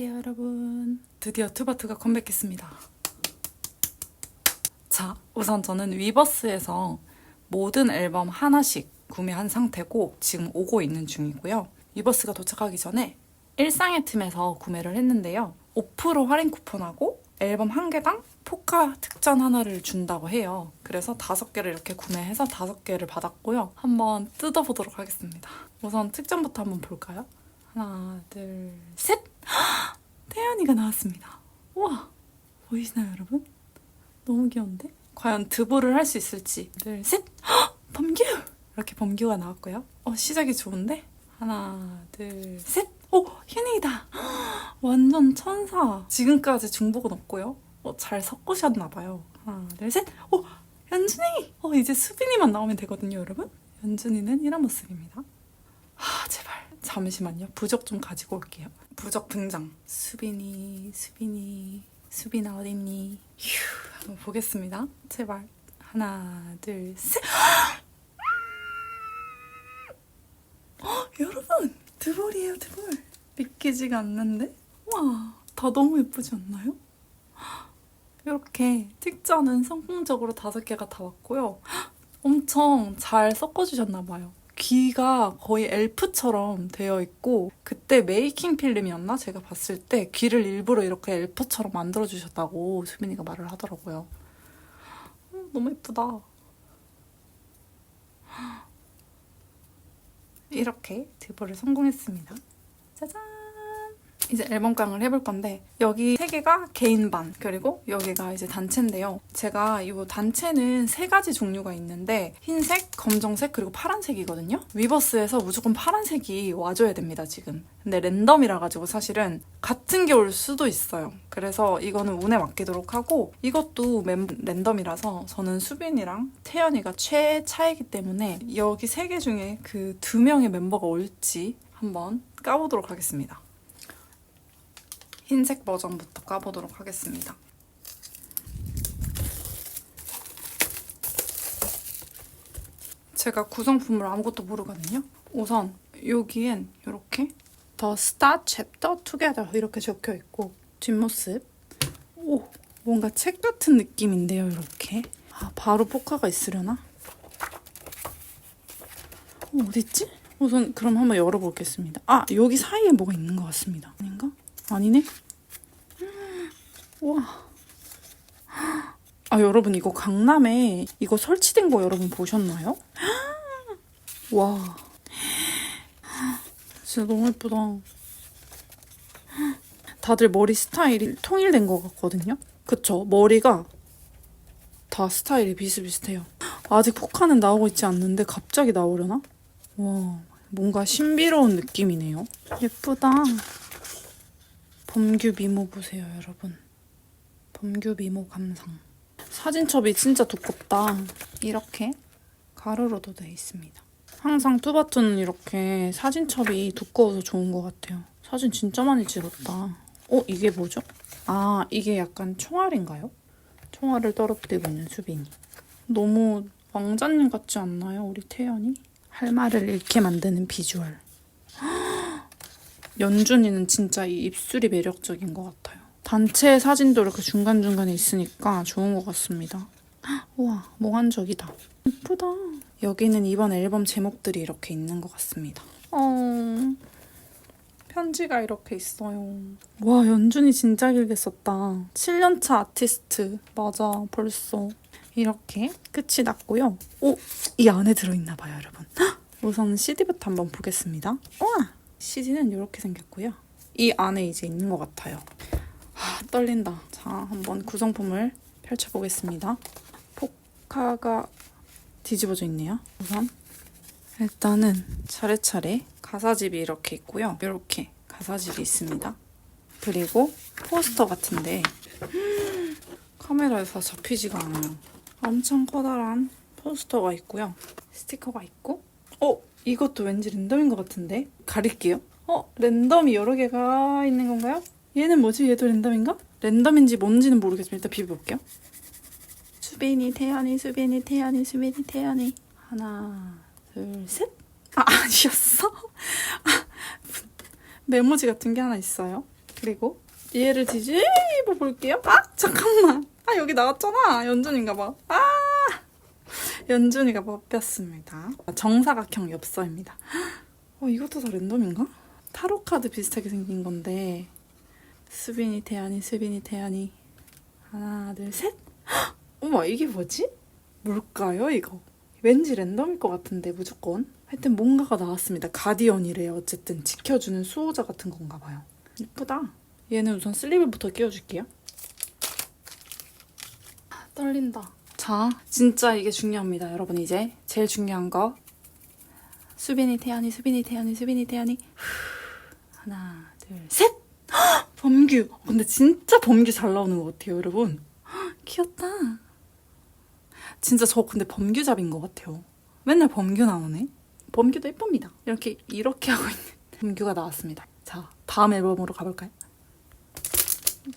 안녕하세요 여러분. 드디어 투바투가 컴백했습니다. 자 우선 저는 위버스에서 모든 앨범 하나씩 구매한 상태고 지금 오고 있는 중이고요. 위버스가 도착하기 전에 일상의 틈에서 구매를 했는데요. 5% 할인 쿠폰하고 앨범 한 개당 포카 특전 하나를 준다고 해요. 그래서 다섯 개를 이렇게 구매해서 다섯 개를 받았고요. 한번 뜯어보도록 하겠습니다. 우선 특전부터 한번 볼까요? 하나, 둘, 셋! 태연이가 나왔습니다. 우와! 보이시나요, 여러분? 너무 귀여운데? 과연 드보를 할 수 있을지. 둘, 셋! 범규! 이렇게 범규가 나왔고요. 어, 시작이 좋은데? 하나, 둘, 셋! 오! 현이다! 완전 천사! 지금까지 중복은 없고요. 어, 잘 섞으셨나봐요. 하나, 둘, 셋! 오! 연준이! 어, 이제 수빈이만 나오면 되거든요, 여러분? 연준이는 이런 모습입니다. 아, 제발. 잠시만요. 부적 좀 가지고 올게요. 부적 등장. 수빈이, 수빈이, 수빈아 어딨니? 휴, 한번 보겠습니다. 제발. 하나, 둘, 셋. 어, 여러분, 드볼이에요, 드볼. 믿기지가 않는데? 와, 다 너무 예쁘지 않나요? 이렇게 특전은 성공적으로 다섯 개가 다 왔고요. 엄청 잘 섞어주셨나 봐요. 귀가 거의 엘프처럼 되어 있고 그때 메이킹 필름이었나 제가 봤을 때 귀를 일부러 이렇게 엘프처럼 만들어 주셨다고 수빈이가 말을 하더라고요. 음, 너무 예쁘다. 이렇게 드볼을 성공했습니다. 짜잔! 이제 앨범 깡을 해볼 건데 여기 세 개가 개인 반 그리고 여기가 이제 단체인데요. 제가 이 단체는 세 가지 종류가 있는데 흰색, 검정색 그리고 파란색이거든요. 위버스에서 무조건 파란색이 와줘야 됩니다 지금. 근데 랜덤이라 가지고 사실은 같은 게 올 수도 있어요. 그래서 이거는 운에 맡기도록 하고 이것도 멤 랜덤이라서 저는 수빈이랑 태연이가 최차이기 때문에 여기 세 개 중에 그 두 명의 멤버가 올지 한번 까보도록 하겠습니다. 흰색 버전부터 까보도록 하겠습니다. 제가 구성품을 아무것도 모르거든요. 우선 여기엔 이렇게 The Star Chapter Together 이렇게 적혀 있고 뒷모습 오 뭔가 책 같은 느낌인데요. 이렇게 아 바로 포카가 있으려나? 어, 어딨지? 우선 그럼 한번 열어보겠습니다. 아 여기 사이에 뭐가 있는 것 같습니다. 아닌가? 아니네? 우와. 아, 여러분, 이거 강남에 이거 설치된 거 여러분 보셨나요? 와. 진짜 너무 예쁘다. 다들 머리 스타일이 통일된 것 같거든요? 그쵸? 머리가 다 스타일이 비슷비슷해요. 아직 포카는 나오고 있지 않는데 갑자기 나오려나? 와, 뭔가 신비로운 느낌이네요. 예쁘다. 범규 미모 보세요, 여러분. 범규 미모 감상. 사진첩이 진짜 두껍다. 이렇게 가로로도 되어 있습니다. 항상 뚜바뚜는 이렇게 사진첩이 두꺼워서 좋은 것 같아요. 사진 진짜 많이 찍었다. 어, 이게 뭐죠? 아, 이게 약간 총알인가요? 총알을 떨어뜨리고 있는 수빈이. 너무 왕자님 같지 않나요, 우리 태연이? 할 말을 잃게 만드는 비주얼. 연준이는 진짜 이 입술이 매력적인 것 같아요. 단체 사진도 이렇게 중간중간에 있으니까 좋은 것 같습니다. 헉, 우와, 몽환적이다. 예쁘다. 여기는 이번 앨범 제목들이 이렇게 있는 것 같습니다. 어... 편지가 이렇게 있어요. 와, 연준이 진짜 길게 썼다. 7년차 아티스트. 맞아, 벌써. 이렇게 끝이 났고요. 오, 이 안에 들어있나 봐요, 여러분. 헉, 우선 CD부터 한번 보겠습니다. 우와! CD는 이렇게 생겼고요. 이 안에 이제 있는 것 같아요. 아, 떨린다. 자, 한번 구성품을 펼쳐보겠습니다. 포카가 뒤집어져 있네요. 우선 일단은 차례차례 가사집이 이렇게 있고요. 이렇게 가사집이 있습니다. 그리고 포스터 같은데 카메라에서 잡히지가 않아요. 엄청 커다란 포스터가 있고요. 스티커가 있고 어? 이것도 왠지 랜덤인 것 같은데? 가릴게요. 어? 랜덤이 여러 개가 있는 건가요? 얘는 뭐지? 얘도 랜덤인가? 랜덤인지 뭔지는 모르겠지만 일단 비벼볼게요. 수빈이, 태연이, 수빈이, 태연이, 수빈이, 태연이. 하나, 둘, 셋. 아, 아니었어? 아, 메모지 같은 게 하나 있어요. 그리고 얘를 뒤집어 볼게요. 아 잠깐만. 아 여기 나왔잖아. 연준인가 봐. 아 연준이가 뽑혔습니다. 정사각형 엽서입니다. 어 이것도 다 랜덤인가? 타로 카드 비슷하게 생긴 건데 수빈이 태연이 수빈이 태연이 하나 둘 셋. 헉! 어머 이게 뭐지? 뭘까요 이거? 왠지 랜덤일 것 같은데 무조건. 하여튼 뭔가가 나왔습니다. 가디언이래요. 어쨌든 지켜주는 수호자 같은 건가 봐요. 이쁘다. 얘는 우선 슬리브부터 끼워줄게요. 아, 떨린다. 자, 진짜 이게 중요합니다, 여러분. 이제 제일 중요한 거. 수빈이, 태연이, 수빈이, 태연이, 수빈이, 태연이. 후, 하나, 둘, 셋! 헉, 범규. 근데 진짜 범규 잘 나오는 것 같아요, 여러분. 헉, 귀엽다. 진짜 저 근데 범규잡인 것 같아요. 맨날 범규 나오네. 범규도 예쁩니다. 이렇게 이렇게 하고 있는 범규가 나왔습니다. 자, 다음 앨범으로 가볼까요?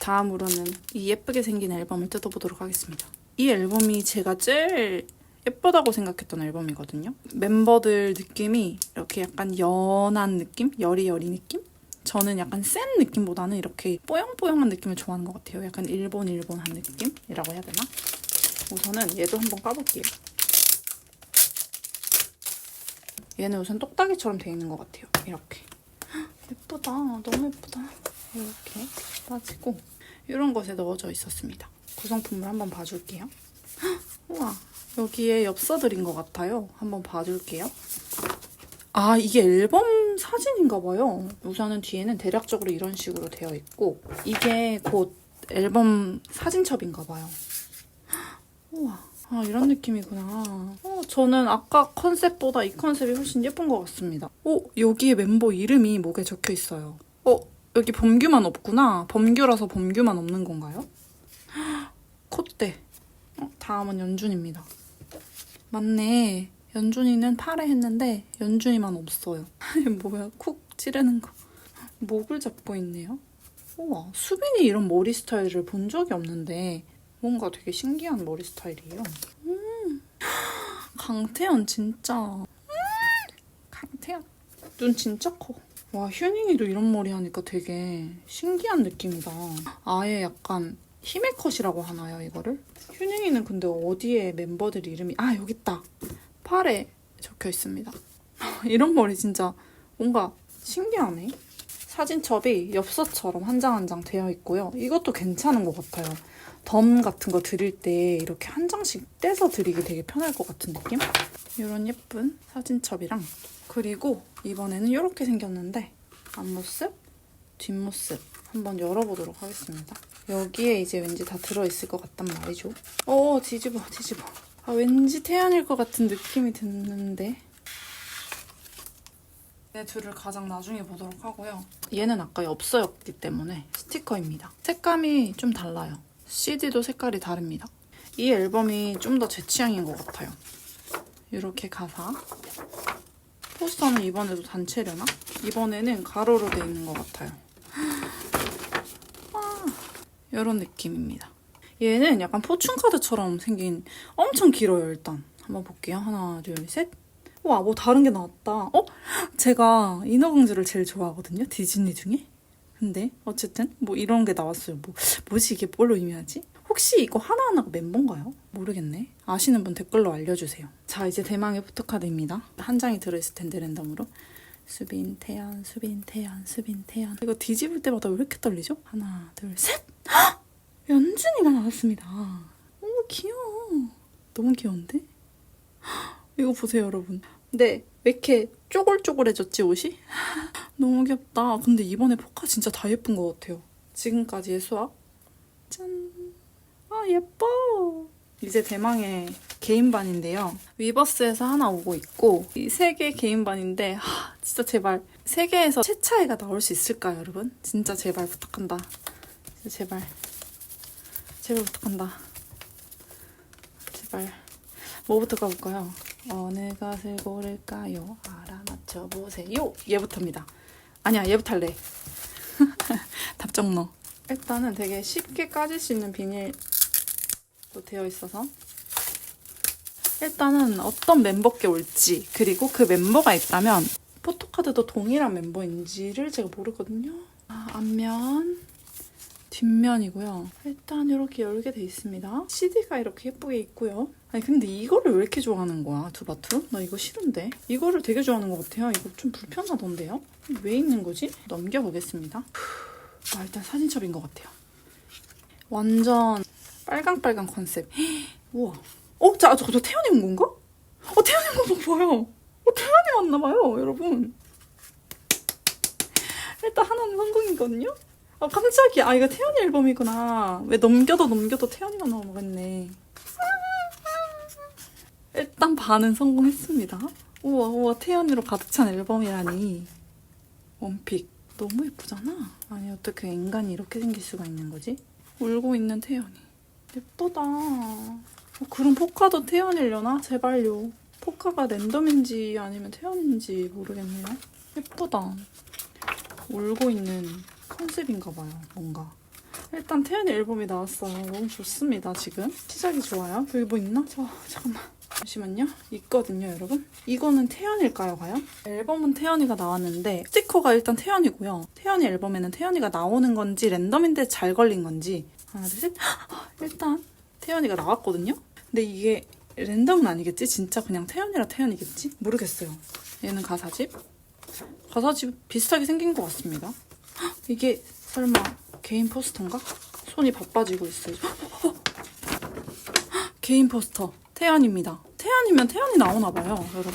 다음으로는 이 예쁘게 생긴 앨범을 뜯어보도록 하겠습니다. 이 앨범이 제가 제일 예쁘다고 생각했던 앨범이거든요. 멤버들 느낌이 이렇게 약간 연한 느낌? 여리여리 느낌? 저는 약간 센 느낌보다는 이렇게 뽀용뽀용한 느낌을 좋아하는 것 같아요. 약간 일본 일본한 느낌이라고 해야 되나? 우선은 얘도 한번 까볼게요. 얘는 우선 똑딱이처럼 돼 있는 것 같아요. 이렇게. 헉, 예쁘다. 너무 예쁘다. 이렇게 빠지고 이런 것에 넣어져 있었습니다. 구성품을 한번 봐줄게요. 헉, 우와. 여기에 엽서들인 것 같아요. 한번 봐줄게요. 아, 이게 앨범 사진인가 봐요. 우선은 뒤에는 대략적으로 이런 식으로 되어 있고 이게 곧 앨범 사진첩인가 봐요. 우와. 아, 이런 느낌이구나. 어, 저는 아까 컨셉보다 이 컨셉이 훨씬 예쁜 것 같습니다. 어, 여기에 멤버 이름이 목에 적혀 있어요. 어, 여기 범규만 없구나. 범규라서 범규만 없는 건가요? 헉, 콧대. 어, 다음은 연준입니다. 맞네. 연준이는 팔에 했는데 연준이만 없어요. 뭐야, 쿡 찌르는 거. 목을 잡고 있네요. 우와, 수빈이 이런 머리 스타일을 본 적이 없는데 뭔가 되게 신기한 머리 스타일이에요. 음, 강태연 진짜. 음, 강태연. 눈 진짜 커. 와, 휴닝이도 이런 머리 하니까 되게 신기한 느낌이다. 아예 약간 힘의 컷이라고 하나요, 이거를? 휴닝이는 근데 어디에 멤버들 이름이, 아, 여기 있다. 팔에 적혀 있습니다. 이런 머리 진짜 뭔가 신기하네. 사진첩이 엽서처럼 한 장 한 장 되어 있고요. 이것도 괜찮은 것 같아요. 덤 같은 거 드릴 때 이렇게 한 장씩 떼서 드리기 되게 편할 것 같은 느낌? 이런 예쁜 사진첩이랑 그리고 이번에는 이렇게 생겼는데 앞모습, 뒷모습 한번 열어보도록 하겠습니다. 여기에 이제 왠지 다 들어있을 것 같단 말이죠. 어 뒤집어 뒤집어. 아 왠지 태연일 것 같은 느낌이 드는데 네 둘을 가장 나중에 보도록 하고요. 얘는 아까 엽서였기 때문에 스티커입니다. 색감이 좀 달라요. CD도 색깔이 다릅니다. 이 앨범이 좀 더 제 취향인 것 같아요. 이렇게 가사. 포스터는 이번에도 단체려나? 이번에는 가로로 돼 있는 것 같아요. 아, 이런 느낌입니다. 얘는 약간 포춘카드처럼 생긴 엄청 길어요, 일단. 한번 볼게요. 하나, 둘, 셋. 와, 뭐 다른 게 나왔다. 어? 제가 인어공주를 제일 좋아하거든요, 디즈니 중에. 근데 어쨌든 뭐 이런 게 나왔어요. 뭐 뭐지 이게 뭘로 의미하지? 혹시 이거 하나하나가 멤버인가요? 모르겠네. 아시는 분 댓글로 알려주세요. 자 이제 대망의 포토카드입니다. 한 장이 들어있을 텐데 랜덤으로. 수빈 태연 수빈 태연 수빈 태연 이거 뒤집을 때마다 왜 이렇게 떨리죠? 하나 둘 셋! 헉! 연준이가 나왔습니다. 너무 귀여워. 너무 귀여운데? 헉! 이거 보세요 여러분. 근데 왜 이렇게 쪼글쪼글해졌지 옷이? 너무 귀엽다. 근데 이번에 포카 진짜 다 예쁜 것 같아요. 지금까지의 수학. 짠. 아, 예뻐. 이제 대망의 개인반인데요. 위버스에서 하나 오고 있고, 이 세 개 개인반인데, 하, 진짜 제발, 세 개에서 최차이가 나올 수 있을까요, 여러분? 진짜 제발 부탁한다. 제발. 제발 부탁한다. 제발. 뭐부터 가볼까요? 어느 것을 고를까요? 알아맞혀보세요. 얘부터입니다. 아니야, 얘부터 할래. 답정 넣어. 일단은 되게 쉽게 까질 수 있는 비닐로 되어 있어서 일단은 어떤 멤버께 올지 그리고 그 멤버가 있다면 포토카드도 동일한 멤버인지를 제가 모르거든요. 아, 앞면, 뒷면이고요. 일단 이렇게 열게 돼 있습니다. CD가 이렇게 예쁘게 있고요. 아니 근데 이거를 왜 이렇게 좋아하는 거야 두바투? 나 이거 싫은데 이거를 되게 좋아하는 것 같아요. 이거 좀 불편하던데요? 왜 있는 거지? 넘겨보겠습니다. 아 일단 사진첩인 것 같아요. 완전 빨강빨강 컨셉. 우와. 어? 자, 저, 저 태연이 온 건가? 어, 태연이 온거 봐요. 어, 태연이 왔나 봐요, 여러분. 일단 하나는 성공이거든요? 아, 깜짝이야. 아, 이거 태연이 앨범이구나. 왜 넘겨도 넘겨도 태연이가 나오겠네. 일단 반은 성공했습니다. 우와, 우와, 태연이로 가득 찬 앨범이라니. 원픽. 너무 예쁘잖아. 아니, 어떻게 인간이 이렇게 생길 수가 있는 거지? 울고 있는 태연이. 예쁘다. 어, 그럼 포카도 태연이려나? 제발요. 포카가 랜덤인지 아니면 태연인지 모르겠네요. 예쁘다. 울고 있는 컨셉인가 봐요, 뭔가. 일단 태연이 앨범이 나왔어요. 너무 좋습니다, 지금. 시작이 좋아요. 여기 뭐 있나? 저, 잠깐만. 잠시만요. 있거든요, 여러분. 이거는 태연일까요, 과연? 앨범은 태연이가 나왔는데 스티커가 일단 태연이고요. 태연이 앨범에는 태연이가 나오는 건지 랜덤인데 잘 걸린 건지 하나, 둘, 셋. 일단 태연이가 나왔거든요. 근데 이게 랜덤은 아니겠지? 진짜 그냥 태연이라 태연이겠지? 모르겠어요. 얘는 가사집. 가사집 비슷하게 생긴 것 같습니다. 헉, 이게 설마 개인 포스터인가? 손이 바빠지고 있어요. 개인 포스터 태연입니다. 태연이면 태연이 나오나 봐요, 여러분.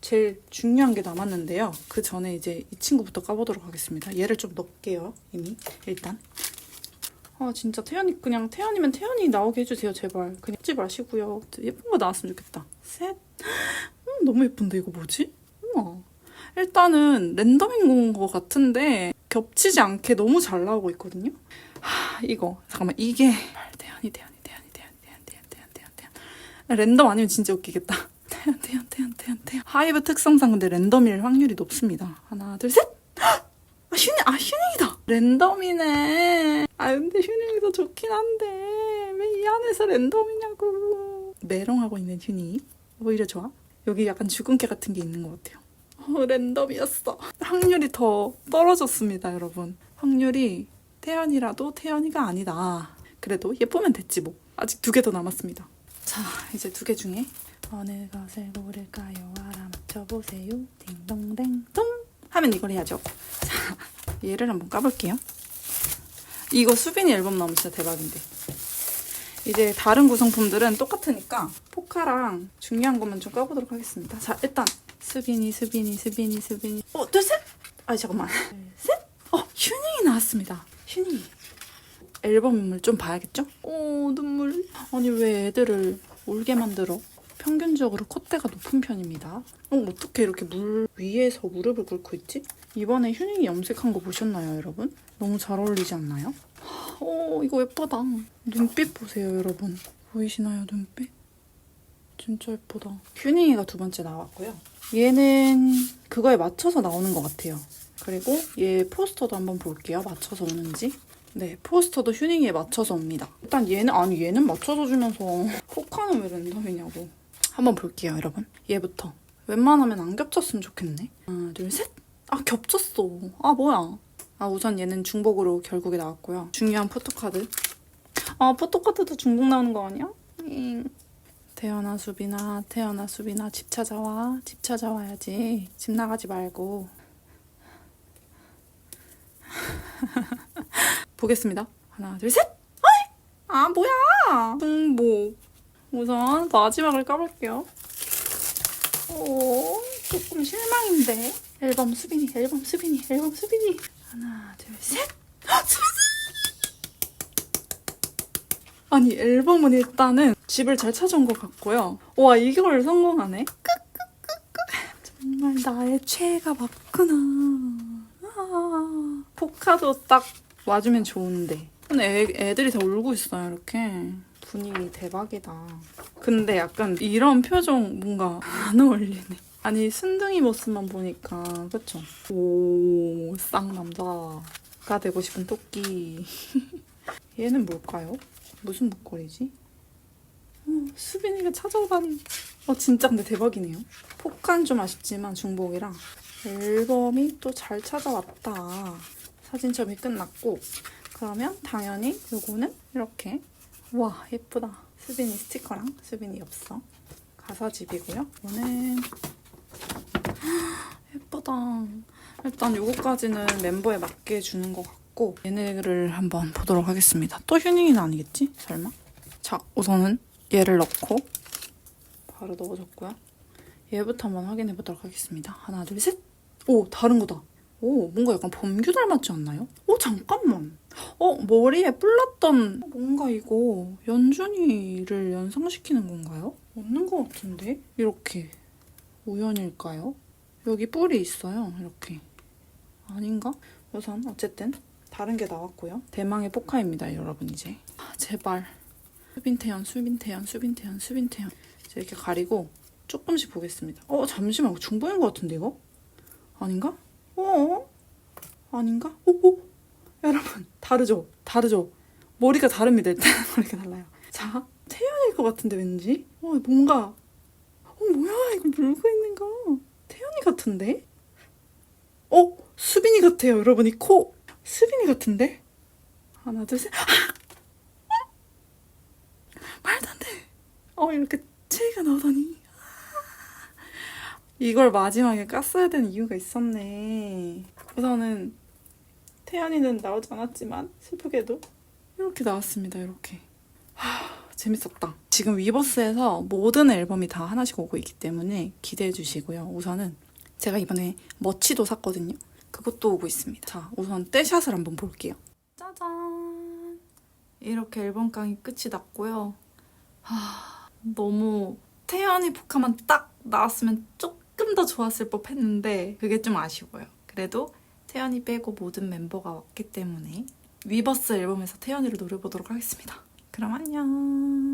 제일 중요한 게 남았는데요. 그 전에 이제 이 친구부터 까보도록 하겠습니다. 얘를 좀 넣을게요, 이미 일단. 아 진짜 태연이 그냥 태연이면 태연이 나오게 해주세요, 제발. 그냥 찍지 마시고요. 예쁜 거 나왔으면 좋겠다. 셋. 음, 너무 예쁜데 이거 뭐지? 우와. 일단은 랜덤인 것 같은데 겹치지 않게 너무 잘 나오고 있거든요. 하, 이거 잠깐만 이게 태연이 태연이 태연이 태연이 태연 태연 태연 태연 태연 랜덤 아니면 진짜 웃기겠다. 태연 태연 태연 태연 태연 하이브 특성상 근데 랜덤일 확률이 높습니다. 하나 둘 셋. 아 휴닝 아 휴닝이다. 랜덤이네. 아 근데 휴닝이 더 좋긴 한데 왜 이 안에서 랜덤이냐고. 메롱하고 있는 휴닝 오히려 좋아. 여기 약간 주근깨 같은 게 있는 것 같아요. 어, 랜덤이었어. 확률이 더 떨어졌습니다, 여러분. 확률이 태연이라도 태연이가 아니다. 그래도 예쁘면 됐지 뭐. 아직 두 개 더 남았습니다. 자, 이제 두 개 중에 어느 것을 고를까요? 알아맞혀보세요. 딩동댕동 하면 이걸 해야죠. 자, 얘를 한번 까볼게요. 이거 수빈이 앨범 나오면 진짜 대박인데. 이제 다른 구성품들은 똑같으니까 포카랑 중요한 것만 좀 까보도록 하겠습니다. 자, 일단 수빈이, 수빈이, 수빈이, 수빈이. 어, 둘, 셋! 아, 잠깐만. 둘, 셋! 어, 휴닝이 나왔습니다. 휴닝이. 앨범을 좀 봐야겠죠? 어, 눈물. 아니, 왜 애들을 울게 만들어? 평균적으로 콧대가 높은 편입니다. 어, 어떻게 이렇게 물 위에서 무릎을 꿇고 있지? 이번에 휴닝이 염색한 거 보셨나요, 여러분? 너무 잘 어울리지 않나요? 어, 이거 예쁘다. 눈빛 보세요, 여러분. 보이시나요, 눈빛? 진짜 예쁘다. 휴닝이가 두 번째 나왔고요. 얘는 그거에 맞춰서 나오는 것 같아요. 그리고 얘 포스터도 한번 볼게요. 맞춰서 오는지. 네, 포스터도 휴닝이에 맞춰서 옵니다. 일단 얘는, 아니, 얘는 맞춰서 주면서 포카는 왜 랜덤이냐고. 한번 볼게요, 여러분. 얘부터. 웬만하면 안 겹쳤으면 좋겠네. 하나, 둘, 셋! 아, 겹쳤어. 아, 뭐야. 아, 우선 얘는 중복으로 결국에 나왔고요. 중요한 포토카드. 아, 포토카드도 중복 나오는 거 아니야? 잉. 태연아 수빈아 태연아 수빈아 집 찾아와. 집 찾아와야지. 집 나가지 말고. 보겠습니다. 하나 둘셋! 아 뭐야? 중복 우선 마지막을 까볼게요. 오 조금 실망인데. 앨범 수빈이 앨범 수빈이 앨범 수빈이. 하나 둘셋! 아니 앨범은 일단은 집을 잘 찾아온 것 같고요. 와 이걸 성공하네. 정말 나의 최애가 맞구나. 아, 포카도 딱 와주면 좋은데. 근데 애, 애들이 다 울고 있어요 이렇게. 분위기 대박이다. 근데 약간 이런 표정 뭔가 안 어울리네. 아니 순둥이 모습만 보니까 그쵸? 오 쌍남자가 되고 싶은 토끼. 얘는 뭘까요? 무슨 목걸이지? 어, 수빈이가 찾아오다니. 어, 진짜 근데 대박이네요. 폭간 좀 아쉽지만 중복이라 앨범이 또 잘 찾아왔다. 사진 첩이 끝났고 그러면 당연히 요거는 이렇게 와 예쁘다. 수빈이 스티커랑 수빈이 엽서 가사집이고요. 이거는 예쁘다. 일단 요거까지는 멤버에 맞게 주는 것 같고 얘네를 한번 보도록 하겠습니다. 또 휴닝이는 아니겠지? 설마? 자 우선은 얘를 넣고 바로 넣어줬고요. 얘부터 한번 확인해 보도록 하겠습니다. 하나, 둘, 셋. 오, 다른 거다. 오, 뭔가 약간 범규 닮았지 않나요? 오, 잠깐만. 어, 머리에 뿔났던 뭔가 이거 연준이를 연상시키는 건가요? 없는 것 같은데? 이렇게. 우연일까요? 여기 뿔이 있어요. 이렇게. 아닌가? 우선 어쨌든 다른 게 나왔고요. 대망의 포카입니다, 여러분 이제. 아, 제발. 수빈태연, 수빈태연, 수빈태연, 수빈태연. 이렇게 가리고 조금씩 보겠습니다. 어 잠시만 중복인 것 같은데 이거? 아닌가? 어? 아닌가? 오, 오. 여러분 다르죠? 다르죠? 머리가 다릅니다. 일단 머리가 달라요. 자 태연일 것 같은데 왠지? 어 뭔가 어 뭐야 이거 물고 있는 거 태연이 같은데? 어 수빈이 같아요 여러분 이 코 수빈이 같은데? 하나 둘 셋 아! 말도 안 돼. 어 이렇게 체가 나오다니. 이걸 마지막에 깠어야 되는 이유가 있었네. 우선은 태연이는 나오지 않았지만 슬프게도 이렇게 나왔습니다. 이렇게. 하, 재밌었다. 지금 위버스에서 모든 앨범이 다 하나씩 오고 있기 때문에 기대해 주시고요. 우선은 제가 이번에 머치도 샀거든요. 그것도 오고 있습니다. 자, 우선 떼샷을 한번 볼게요. 짜잔. 이렇게 앨범 깡이 끝이 났고요. 하, 너무 태연이 포카만 딱 나왔으면 조금 더 좋았을 법 했는데 그게 좀 아쉬워요. 그래도 태연이 빼고 모든 멤버가 왔기 때문에 위버스 앨범에서 태연이를 노려보도록 하겠습니다. 그럼 안녕.